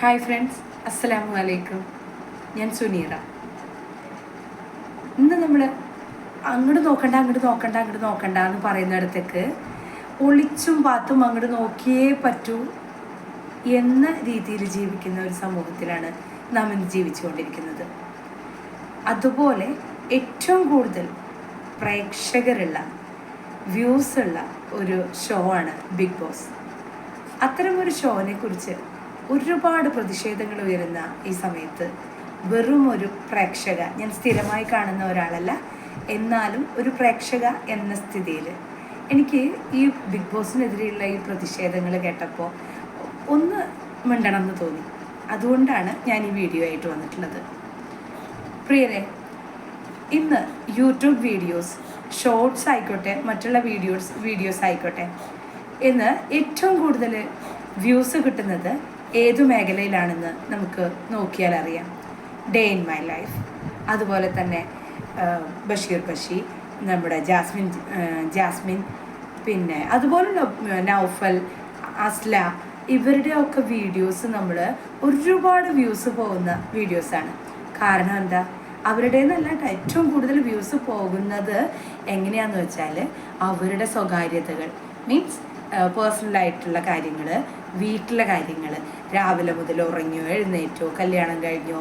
Hi friends അസ്സലാമു അലൈക്കും ഞാൻ സുനീറ ഇന്ന് നമ്മൾ അങ്ങോട്ട് നോക്കണ്ട അങ്ങോട്ട് നോക്കണ്ട അങ്ങോട്ട് നോക്കണ്ട എന്ന് പറയുന്നിടത്തേക്ക് ഒളിച്ചും പാത്തും അങ്ങോട്ട് നോക്കിയേ പറ്റൂ എന്ന രീതിയിൽ ജീവിക്കുന്ന ഒരു സമൂഹത്തിലാണ് നാം ഇന്ന് ജീവിച്ചുകൊണ്ടിരിക്കുന്നത്. അതുപോലെ ഏറ്റവും കൂടുതൽ പ്രേക്ഷകരുള്ള വ്യൂസുള്ള ഒരു ഷോ ആണ് ബിഗ് ബോസ് അത്തരമൊരു ഷോനെ കുറിച്ച് ഒരുപാട് പ്രതിഷേധങ്ങൾ ഉയരുന്ന ഈ സമയത്ത് വെറും ഒരു പ്രേക്ഷക ഞാൻ സ്ഥിരമായി കാണുന്ന ഒരാളല്ല എന്നാലും ഒരു പ്രേക്ഷക എന്ന സ്ഥിതിയിൽ എനിക്ക് ഈ ബിഗ് ബോസിനെതിരെയുള്ള ഈ പ്രതിഷേധങ്ങൾ കേട്ടപ്പോൾ ഒന്ന് മിണ്ടണം എന്ന് തോന്നി. അതുകൊണ്ടാണ് ഞാൻ ഈ വീഡിയോ ആയിട്ട് വന്നിട്ടുള്ളത്. പ്രിയരെ ഇന്ന് യൂട്യൂബ് വീഡിയോസ് ഷോർട്സ് ആയിക്കോട്ടെ മറ്റുള്ള വീഡിയോസ് വീഡിയോസ് ആയിക്കോട്ടെ ഇന്ന് ഏറ്റവും കൂടുതൽ വ്യൂസ് കിട്ടുന്നത് ഏതു മേഖലയിലാണെന്ന് നമുക്ക് നോക്കിയാൽ അറിയാം. ഡേ ഇൻ മൈ ലൈഫ് അതുപോലെ തന്നെ ബഷീർ ബഷി നമ്മുടെ ജാസ്മിൻ ജാസ്മിൻ പിന്നെ അതുപോലെ നൗഫൽ അസ്ല ഇവരുടെ ഒക്കെ വീഡിയോസ് നമ്മൾ ഒരുപാട് വ്യൂസ് പോകുന്ന വീഡിയോസാണ് കാരണം എന്താ? അവരുടെ നല്ലതായിട്ട് ട്ടോ, ഏറ്റവും കൂടുതൽ വ്യൂസ് പോകുന്നത് എങ്ങനെയാണെന്ന് വെച്ചാൽ അവരുടെ സ്വകാര്യതകൾ. മീൻസ് പേഴ്സണലായിട്ടുള്ള കാര്യങ്ങൾ വീട്ടിലെ കാര്യങ്ങൾ രാവിലെ മുതൽ ഉറങ്ങിയോ എഴുന്നേറ്റോ കല്യാണം കഴിഞ്ഞോ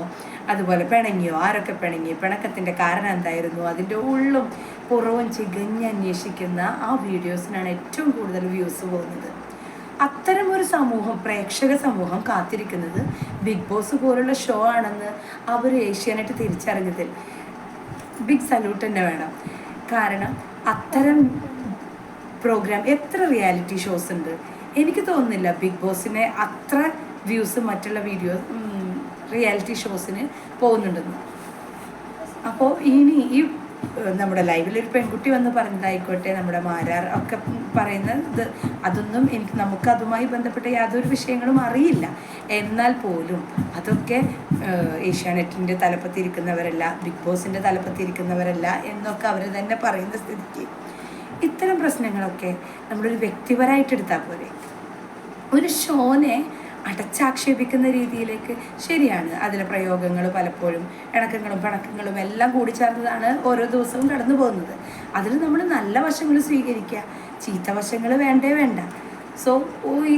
അതുപോലെ പിണങ്ങിയോ ആരൊക്കെ പിണങ്ങി പിണക്കത്തിന്റെ കാരണം എന്തായിരുന്നു അതിന്റെ ഉള്ളും പുറവും ചികഞ്ഞ് അന്വേഷിക്കുന്ന ആ വീഡിയോസിനാണ് ഏറ്റവും കൂടുതൽ വ്യൂസ് പോകുന്നത്. അത്തരം ഒരു സമൂഹം പ്രേക്ഷക സമൂഹം കാത്തിരിക്കുന്നത് ബിഗ് ബോസ് പോലുള്ള ഷോ ആണെന്ന് അവർ ഏഷ്യാനായിട്ട് തിരിച്ചറിഞ്ഞതിൽ ബിഗ് സല്യൂട്ട് തന്നെ വേണം. കാരണം അത്തരം പ്രോഗ്രാം എത്ര റിയാലിറ്റി ഷോസ് ഉണ്ട്? എനിക്ക് തോന്നുന്നില്ല ബിഗ് ബോസിനെ അത്ര വ്യൂസ് മറ്റുള്ള വീഡിയോ റിയാലിറ്റി ഷോസിന് പോകുന്നുണ്ടെന്ന്. അപ്പോൾ ഇനി ഈ നമ്മുടെ ലൈവിൽ ഒരു പെൺകുട്ടി വന്ന് പറഞ്ഞതായിക്കോട്ടെ നമ്മുടെ മാരാർ ഒക്കെ പറയുന്നത് അതൊന്നും എനിക്ക് നമുക്ക് അതുമായി ബന്ധപ്പെട്ട യാതൊരു വിഷയങ്ങളും അറിയില്ല. എന്നാൽ പോലും അതൊക്കെ ഏഷ്യാനെറ്റിന്റെ തലപ്പത്തിരിക്കുന്നവരല്ല ബിഗ് ബോസിന്റെ തലപ്പത്തിരിക്കുന്നവരല്ല എന്നൊക്കെ അവർ തന്നെ പറയുന്ന സ്ഥിതിക്ക് ഇത്തരം പ്രശ്നങ്ങളൊക്കെ നമ്മളൊരു വ്യക്തിപരമായിട്ട് എടുത്താൽ പോരെ. ഒരു ഷോനെ അടച്ചാക്ഷേപിക്കുന്ന രീതിയിലേക്ക് ശരിയാണ്. അതിലെ പ്രയോഗങ്ങൾ പലപ്പോഴും ഇണക്കങ്ങളും പണക്കങ്ങളും എല്ലാം കൂടി ചേർന്നതാണ് ഓരോ ദിവസവും കടന്നു പോകുന്നത് അതിൽ നമ്മൾ നല്ല വശങ്ങൾ സ്വീകരിക്കുക. ചീത്ത വശങ്ങൾ വേണ്ടേ വേണ്ട. സോ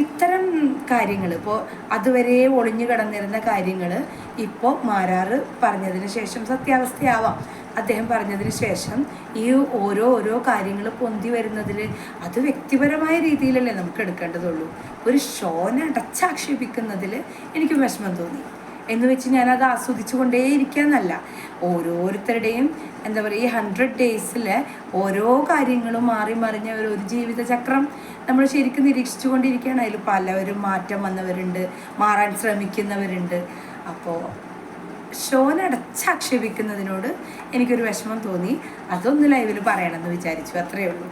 ഇത്തരം കാര്യങ്ങൾ ഇപ്പോൾ അതുവരെ ഒളിഞ്ഞു കിടന്നിരുന്ന കാര്യങ്ങൾ ഇപ്പോൾ മാരാറ് പറഞ്ഞതിന് ശേഷം സത്യാവസ്ഥയാവാം. അദ്ദേഹം പറഞ്ഞതിന് ശേഷം ഈ ഓരോ ഓരോ കാര്യങ്ങൾ പൊന്തി വരുന്നതിൽ അത് വ്യക്തിപരമായ രീതിയിലല്ലേ നമുക്ക് എടുക്കേണ്ടതുള്ളൂ. ഒരു ഷോനെ അടച്ചാക്ഷേപിക്കുന്നതിൽ എനിക്ക് വിഷമം തോന്നി. എന്ന് വെച്ച് ഞാനത് ആസ്വദിച്ചു കൊണ്ടേയിരിക്കാന്നല്ല ഓരോരുത്തരുടെയും എന്താ പറയുക ഈ ഹൺഡ്രഡ് ഡേയ്സിൽ ഓരോ കാര്യങ്ങളും മാറി മറിഞ്ഞ ഒരു ജീവിതചക്രം നമ്മൾ ശരിക്കും നിരീക്ഷിച്ചു കൊണ്ടിരിക്കുകയാണ് അതിൽ പലവരും മാറ്റം വന്നവരുണ്ട് മാറാൻ ശ്രമിക്കുന്നവരുണ്ട്. അപ്പോൾ ഷോനെ അടച്ചാക്ഷേപിക്കുന്നതിനോട് എനിക്കൊരു വിഷമം തോന്നി. അതൊന്ന് ലൈവിൽ പറയണമെന്ന് വിചാരിച്ചു. അത്രയേ ഉള്ളൂ.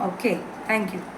Okay thank